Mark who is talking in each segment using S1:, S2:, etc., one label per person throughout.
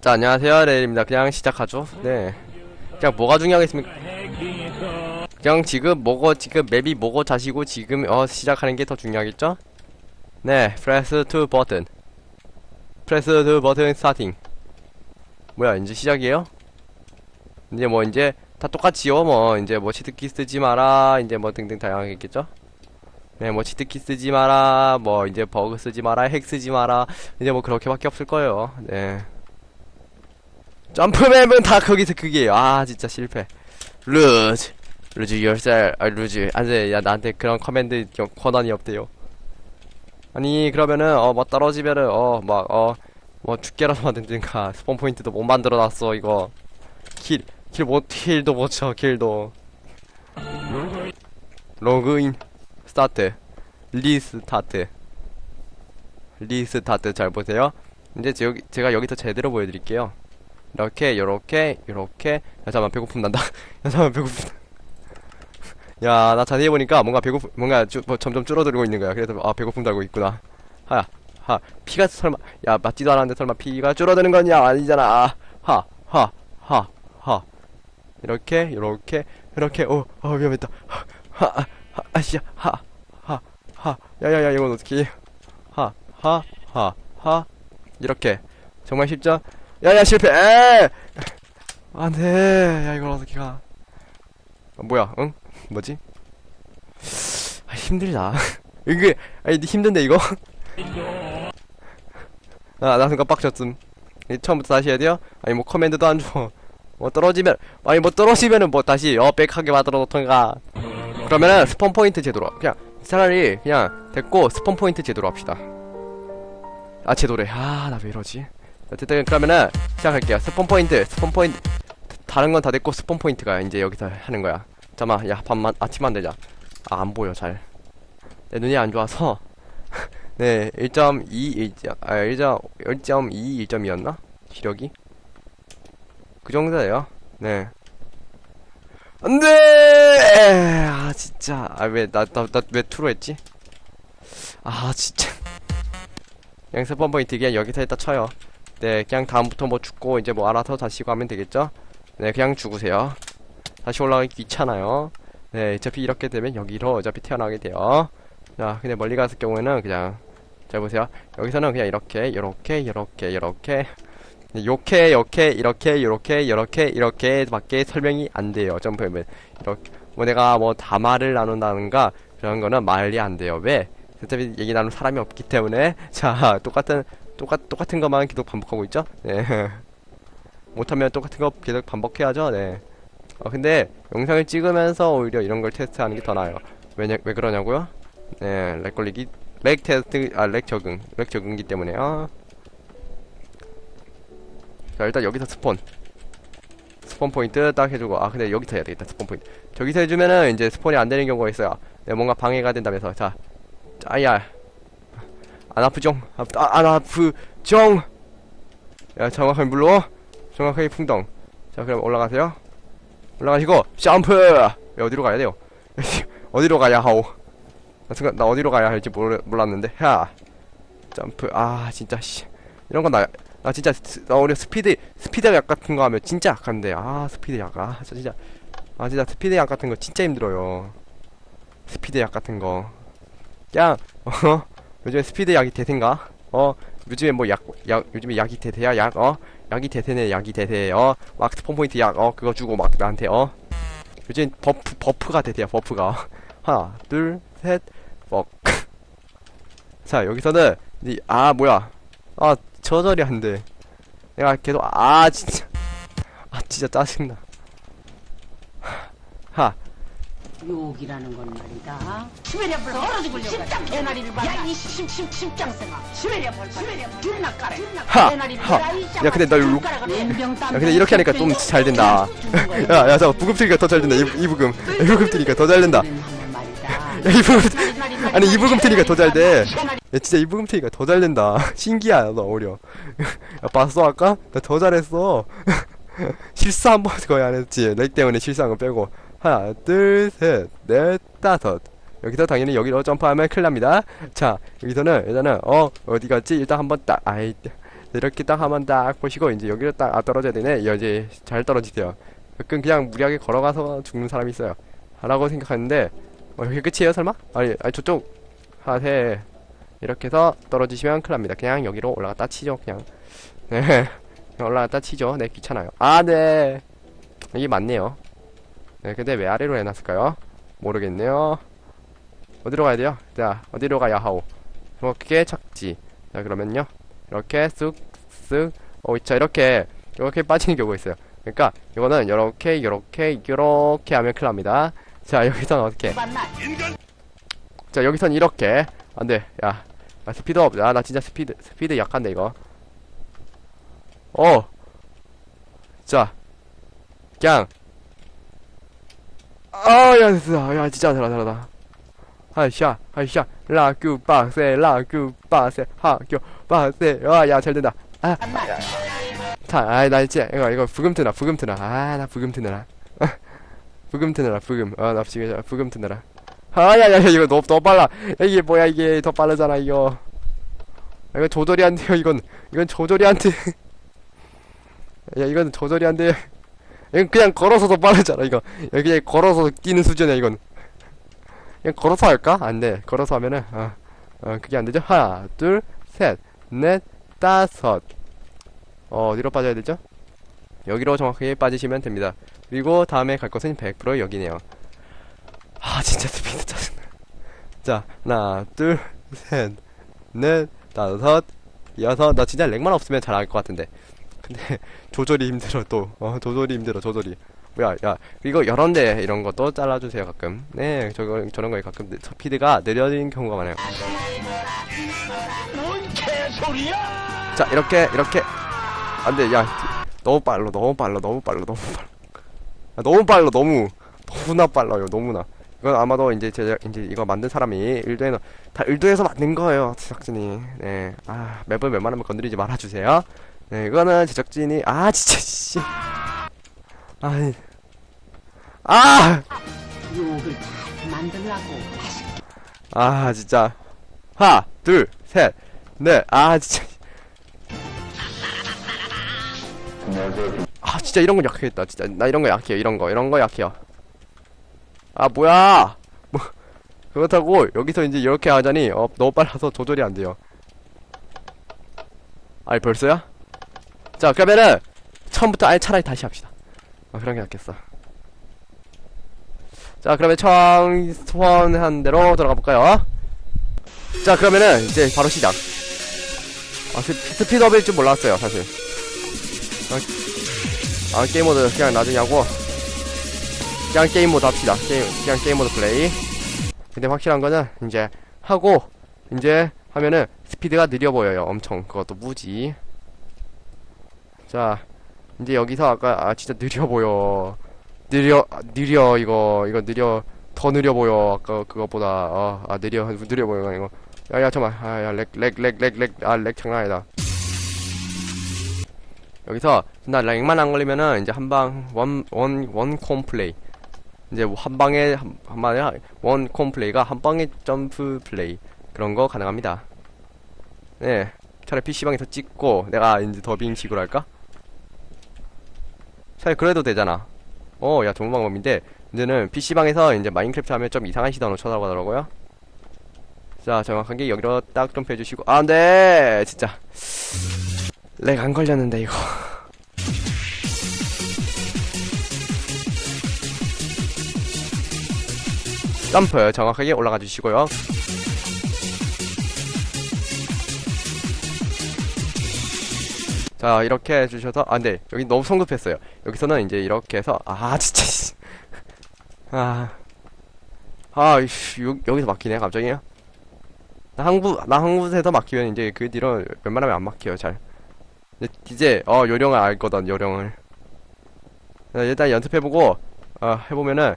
S1: 자, 안녕하세요. 레일입니다. 그냥 시작하죠. 네. 그냥 뭐가 중요하겠습니까? 그냥 지금 뭐고, 지금 맵이 뭐고 자시고 지금, 어, 시작하는 게 더 중요하겠죠? 네, 프레스 2 버튼. 프레스 2 버튼 스타팅. 뭐야, 이제 시작이에요? 이제 뭐, 이제, 다 똑같지요, 뭐, 이제 뭐, 치트키 쓰지 마라, 이제 뭐, 등등 다양하겠죠? 네, 뭐, 치트키 쓰지 마라, 뭐, 이제 버그 쓰지 마라, 핵 쓰지 마라, 이제 뭐, 그렇게밖에 없을 거예요. 네. 점프맵은 다 거기서 그게요. 아 진짜 실패. 루즈, 루즈 yourself. 아 루즈. 안돼. 야 나한테 그런 커맨드 겨- 권한이 없대요. 아니 그러면은 어 뭐 떨어지면은 어 막 어 뭐 죽게라도 만든가 스폰 포인트도 못 만들어놨어 이거. 킬 킬 못 킬도 못쳐 킬도. 로그인 스타트 리스타트 리스타트 잘 보세요. 이제 제, 제가 여기서 제대로 보여드릴게요. 이렇게 요렇게 요렇게. 야 잠깐만 배고픔 난다. 야 잠깐만 배고픔 야 나 자세히 보니까 뭔가 배고픔 뭔가 주, 뭐 점점 줄어들고 있는 거야. 그래서 아 배고픔 달고 있구나. 하야 하 피가 설마 야 맞지도 않았는데 설마 피가 줄어드는 거냐 아니잖아. 하 하 하 하. 이렇게 요렇게 이렇게. 어, 어 위험했다. 하하 아씨야. 하하 하. 야야야 이건 어떻게 하하하하. 이렇게. 정말 쉽죠 야야 실패. 에! 안돼 야 이걸 어떻게 가? 아, 뭐야 응? 뭐지? 아 힘들다. 이게 아니 힘든데 이거? 아나 순간 빡쳤음. 이 처음부터 다시 해야 돼요? 아니 뭐 커맨드도 안줘 뭐 떨어지면 아니 뭐 떨어지면은 뭐 다시 어 백하게 만들어 놓던가. 그러면은 스폰 포인트 제도로 그냥 차라리 그냥 됐고 스폰 포인트 제도로 합시다. 아 제도래. 아 나 왜 이러지 어쨌든 그러면은 시작할게요. 스폰 포인트, 스폰 포인트. 다른 건 다 됐고 스폰 포인트가 이제 여기서 하는 거야. 잠깐만, 야 밥만 아침 만들자. 아 안 보여 잘. 내 눈이 안 좋아서. 네, 1.2, 1. 아 1.2, 1.2였나? 시력이? 그 정도예요. 네. 안돼! 아 진짜. 아 왜 나 나 나 왜 투로 했지? 아 진짜. 스폰 포인트 그냥 여기서 일단 쳐요. 네, 그냥 다음부터 뭐 죽고 이제 뭐 알아서 다시고 하면 되겠죠? 네, 그냥 죽으세요. 다시 올라가기 귀찮아요. 네, 어차피 이렇게 되면 여기로 어차피 태어나게 돼요. 자, 근데 멀리 갔을 경우에는 그냥 잘 보세요. 여기서는 그냥 이렇게, 이렇게, 이렇게, 이렇게, 요렇게, 요렇게, 이렇게, 요렇게, 요렇게, 이렇게 밖에 설명이 안 돼요. 점프하면 이렇게 뭐 내가 뭐 다말을 나눈다는가 그런 거는 말이 안 돼요. 왜? 어차피 얘기 나눌 사람이 없기 때문에 자 똑같은 똑같, 똑같은 것만 계속 반복하고 있죠? 네. 못하면 똑같은 거 계속 반복해야죠? 네. 어, 근데 영상을 찍으면서 오히려 이런 걸 테스트하는 게 더 나아요. 왜냐, 왜 그러냐고요? 네, 렉 걸리기, 렉 테스트, 아, 렉 적응, 렉 적응기 때문에요. 자, 일단 여기서 스폰. 스폰 포인트 딱 해주고, 아, 근데 여기서 해야 되겠다, 스폰 포인트. 저기서 해주면은 이제 스폰이 안 되는 경우가 있어요. 네, 뭔가 방해가 된다면서. 자, 짜야. 안 아프정? 아, 아, 안 아프정! 야, 정확하게 물러. 정확하게 풍덩. 자, 그럼 올라가세요. 올라가시고, 점프! 야, 어디로 가야 돼요? 어디로 가야 하오? 나 순간, 나 어디로 가야 할지 몰, 몰랐는데, 야! 점프, 아, 진짜, 씨. 이런 건 나, 나 진짜, 스- 나 오히려 스피드, 스피드 약 같은 거 하면 진짜 약한데, 아, 스피드 약, 아, 저 진짜, 아, 진짜 스피드 약 같은 거 진짜 힘들어요. 스피드 약 같은 거. 그냥, 어? 요즘에 스피드 약이 대세인가? 어? 요즘에 뭐 약, 약, 요즘에 약이 대세야, 약, 어? 약이 대세네, 약이 대세, 어? 막 스폰 포인트 약, 어? 그거 주고 막 나한테, 어? 요즘 버프, 버프가 대세야, 버프가. 하나, 둘, 셋, 뻑. 자, 여기서는, 이, 아, 뭐야. 아, 저절이 안 돼. 내가 계속, 아, 진짜. 아, 진짜 짜증나. 하,
S2: 욕이라는 건 말이다. 시베리아 불 떨어지고 십장 개나리를 봐. 야이 심심 심장 생아. 시베리아? 불 시베리아. 불 줄나 까라.
S1: 하, 하. 야, 근데 너 욕- 야야 근데 이렇게 하니까 좀 잘 된다. 야. 야 잠깐 부금 트니까 더 잘 된다. 이, 이 부금. 이 부금 트니까 더 잘 된다. 야 이 부금 트- 아니 이 부금 트니까 더 잘 돼. 야 진짜 이 부금 트니까 더 잘 된다. 신기하다 너 어려. 야 봤어 아까? 나 더 잘했어. 실수 한 번 거의 안 했지. 렉 때문에 실수한 거 빼고 하나 둘 셋 넷 다섯. 여기서 당연히 여기로 점프하면 큰일 납니다. 자 여기서는 일단은 어 어디 갔지? 일단 한번 딱 아이 이렇게 딱 하면 딱 보시고 이제 여기로 딱 아 떨어져야 되네. 이제 잘 떨어지세요. 가끔 그냥 무리하게 걸어가서 죽는 사람이 있어요. 라고 생각하는데 어, 여기 끝이에요 설마? 아니 아니 저쪽. 하세 이렇게 해서 떨어지시면 큰일 납니다. 그냥 여기로 올라갔다 치죠 그냥. 네. 올라갔다 치죠. 네 귀찮아요. 아 네. 이게 맞네요 네 근데 왜 아래로 해놨을까요? 모르겠네요. 어디로 가야 돼요? 자 어디로 가야 하오? 이렇게 착지. 자 그러면요. 이렇게 쓱쓱. 어자 이렇게 이렇게 빠지는 경우가 있어요. 그러니까 이거는 이렇게 이렇게 이렇게 하면 큰일 납니다. 자 여기서는 어떻게. 자 여기선 이렇게. 안 돼. 야 아, 스피드업 야 나 진짜 스피드 스피드 약한데 이거. 어 자. 그냥 아야 됐어 야 진짜 잘하 잘하다 하이샤 하이샤 라쿠 빠세 라쿠 빠세 하교 빠세 아야 잘된다
S2: 만나.
S1: 자, 아이, 나 이제, 이거, 이거, 부금 트나, 부금 트나. 아, 나 부금 트느라. 부금 트느라, 부금. 아, 나 지금, 부금 트느라. 아, 야, 야, 야, 이거 너무, 너무 빨라. 야, 이게 뭐야, 이게. 더 빠르잖아, 이거. 아, 이거 조절이 안 돼요, 이건. 이건 조절이 안 돼. 야, 이건 조절이 안 돼. 그냥 걸어서 더 빠르잖아, 이거. 야, 그냥 걸어서 뛰는 수준이야, 이건. 그냥 걸어서 할까? 안 돼. 걸어서 하면은, 어, 어, 그게 안 되죠? 하나, 둘, 셋, 넷, 다섯. 어, 어디로 빠져야 되죠? 여기로 정확하게 빠지시면 됩니다. 그리고 다음에 갈 곳은 100% 여기네요. 아, 진짜 스피드 짜증나. 자, 하나, 둘, 셋, 넷, 다섯, 여섯. 나 진짜 렉만 없으면 잘할 것 같은데. 근데 조절이 힘들어 또. 어, 조절이 힘들어, 조절이. 뭐야, 야, 이거 여런데 이런 것도 잘라주세요 가끔. 네, 저거 저런 거에 가끔 느- 스피드가 느려지는 경우가 많아요. 자 이렇게 이렇게. 안돼 야 너무 빨라 너무 빨라 너무 빨라 너무 빨라. 아, 너무 빨라 너무. 너무나 빨라요 너무나. 이건 아마도 이제 제 이제 이거 만든 사람이 의도해서 다 의도해서 만든 거예요 제작진이 네아 맵을 웬만하면 건드리지 말아주세요 네 이거는 제작진이 아 진짜 씨 아!
S2: 욕을 잘 만들라고.
S1: 아 진짜. 하나 둘 셋 넷 아 진짜. 아 진짜 이런 거 약하겠다 진짜. 나 이런 거 약해요 이런 거. 이런 거 약해요. 아 뭐야! 뭐 그렇다고 여기서 이제 이렇게 하자니 어 너무 빨라서 조절이 안 돼요. 아니 벌써야? 자 그러면은 처음부터 아예 차라리 다시 합시다. 아 그런 게 낫겠어. 자 그러면 처음 소원한 대로 들어가 볼까요? 자 그러면은 이제 바로 시작. 아 스, 스피드업일 줄 몰랐어요 사실. 아 게임 모드 그냥 나중에 하고 그냥 게임 모드 합시다. 게임 그냥 게임 모드 플레이. 근데 확실한 거는 이제 하고 이제 하면은 스피드가 느려 보여요 엄청. 그것도 무지 자 이제 여기서 아까 아 진짜 느려 보여. 느려 아, 느려 이거 이거 느려 더 느려 보여 아까 그것보다. 어 아 느려 느려 보여 이거. 야야 잠깐만. 아야 렉 렉 렉 렉 렉 아 렉 장난 아니다. 여기서 나 렉만 안 걸리면은 이제 한 방 원 원 원 콤 플레이. 이제 한 방에 한, 한 방에 원 콤 플레이가 한 방에 점프 플레이. 그런 거 가능합니다. 네, 차라리 PC방에서 찍고 내가 이제 더빙식으로 할까? 차라리 그래도 되잖아. 어, 야 좋은 방법인데 이제는 PC방에서 이제 마인크래프트 하면 좀 이상한 시선으로 쳐다보더라고요. 자, 정확하게 여기로 딱 점프해 주시고 아, 네, 진짜. 렉 안 걸렸는데 이거 점프 정확하게 올라가 주시고요 자 이렇게 해주셔서 아 근데 여기 너무 성급했어요 여기서는 이제 이렇게 해서 아 진짜 씨. 아 아, 여기서 막히네, 갑자기 요? 나한 구, 나한 곳에서 막히면 이제 그 뒤로 웬만하면 안 막혀요, 잘. 이제- 어 요령을 알거든 요령을 어, 일단 연습해보고 어 해보면은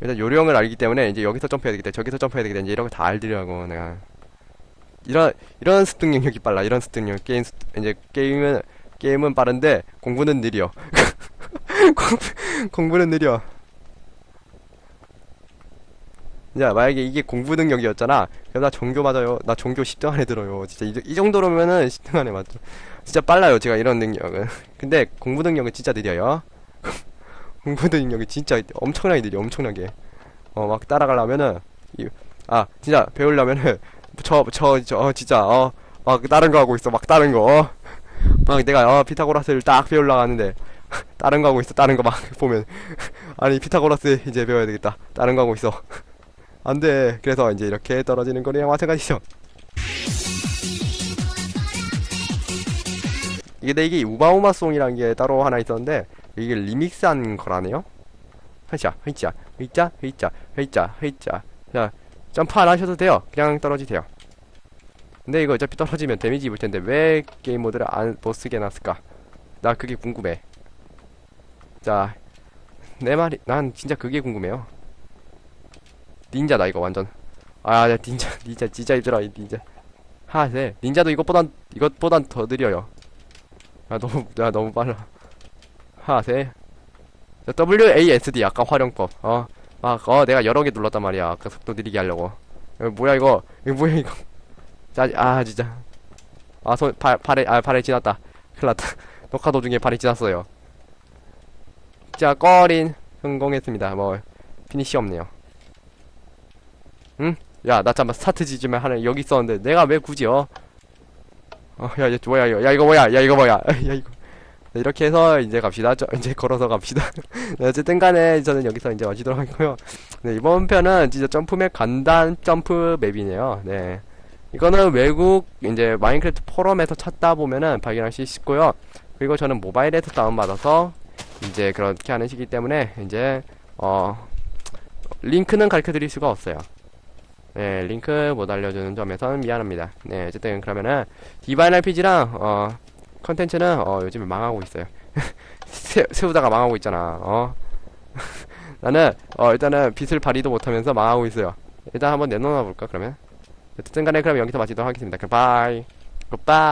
S1: 일단 요령을 알기 때문에 이제 여기서 점프해야 되겠다 저기서 점프해야 되겠다 이제 이런 거다 알더라고 내가 이런 이런 습득 능력이 빨라 이런 습득 능력 게임 습- 이제 게임은 게임은 빠른데 공부는 느려 공부, 공부는 느려 진짜 만약에 이게 공부 능력이었잖아. 그럼 나 종교 맞아요. 나 종교 10등 안에 들어요. 진짜 이, 이 정도로면은 10등 안에 맞죠. 진짜 빨라요. 제가 이런 능력은. 근데 공부 능력은 진짜 느려요. 공부 능력이 진짜 엄청나게 느려. 엄청나게. 어 막 따라가려면은 이, 아 진짜 배우려면은 저 저저 어, 진짜 어 막 다른 거 하고 있어. 막 다른 거. 어. 막 내가 어 피타고라스를 딱 배우려고 하는데 다른 거 하고 있어. 다른 거 막 보면 아니 피타고라스 이제 배워야 되겠다. 다른 거 하고 있어. 안 돼. 그래서 이제 이렇게 떨어지는 거랑 마찬가지죠. 이게 근데 이게 우마우마송이라는 게 따로 하나 있었는데 이게 리믹스한 거라네요. 흐자, 흐자, 흐자, 흐자, 흐자, 흐자. 자, 점프 안 하셔도 돼요. 그냥 떨어지세요. 근데 이거 어차피 떨어지면 데미지 입을 텐데 왜 게임 모드를 안 못 쓰게 놨을까? 나 그게 궁금해. 자, 내 말이 난 진짜 그게 궁금해요. 닌자다 이거 완전. 아, 야, 닌자, 닌자 진짜 힘들어 이 닌자. 하세, 닌자도 이것보단 이것보단 더 느려요. 아 너무 야 너무 빨라. 하세. 자, WASD 아까 활용법. 어, 막 어 내가 여러 개 눌렀단 말이야. 아까 속도 느리게 하려고. 이거 뭐야 이거? 이거 뭐야 이거? 자, 아 진짜. 아 손 발 발에 아 발에 지났다. 큰일 났다. 녹화 도중에 발이 지났어요. 자, 꺼린 성공했습니다. 뭐 피니시 없네요. 응? 야, 나 잠깐 스타트 지점에 하나 여기 있었는데 내가 왜 굳이 어? 어, 야, 이거 뭐야 이거? 야, 이거 뭐야? 야, 이거 뭐야? 야, 이거. 네, 이렇게 해서 이제 갑시다. 저, 이제 걸어서 갑시다. 네, 어쨌든 간에 저는 여기서 이제 마치도록 하고요. 네, 이번 편은 진짜 점프맵 간단 점프 맵이네요. 네. 이거는 외국 이제 마인크래프트 포럼에서 찾다 보면은 발견할 수 있고요. 그리고 저는 모바일에서 다운받아서 이제 그렇게 하는 시기 때문에 이제 어 링크는 가르쳐 드릴 수가 없어요. 네, 링크 못 알려주는 점에서는 미안합니다. 네, 어쨌든 그러면은 디바인 RPG랑 어 컨텐츠는 어 요즘에 망하고 있어요. 세, 세우다가 망하고 있잖아. 어 나는 어 일단은 빛을 발휘도 못하면서 망하고 있어요. 일단 한번 내놓아 볼까 그러면. 어쨌든 간에 그럼 여기서 마치도록 하겠습니다. 그럼 바이. 굿바이.